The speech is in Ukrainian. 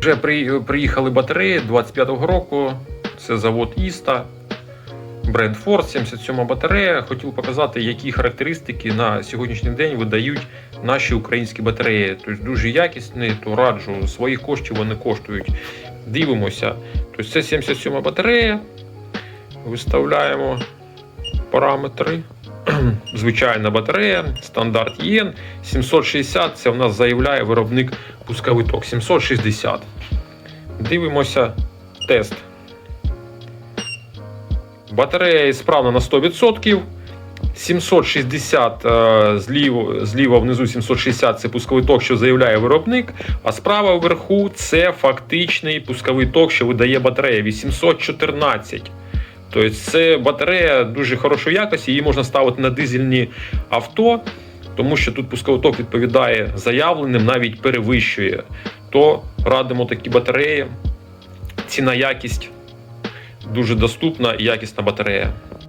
Вже приїхали батареї 25-го року. Це завод Іста. Бренд Ford, 77 батарея. Хотів показати, які характеристики на сьогоднішній день видають наші українські батареї. Тобто дуже якісні, то раджу, своїх коштів вони коштують. Дивимося. Тобто це 77 батарея. Виставляємо параметри. Звичайна батарея, стандарт ЄН. 760 це в нас заявляє виробник пусковий ток. 760. Дивимося тест. Батарея справна на 100%. 760 е, зліво, зліва внизу 760 це пусковий ток, що заявляє виробник. А справа вверху це фактичний пусковий ток, що видає батарея 814. Тобто це батарея дуже хорошої якості, її можна ставити на дизельні авто, тому що тут пусковий ток відповідає заявленим, навіть перевищує. То радимо такі батареї. Ціна якість дуже доступна і якісна батарея.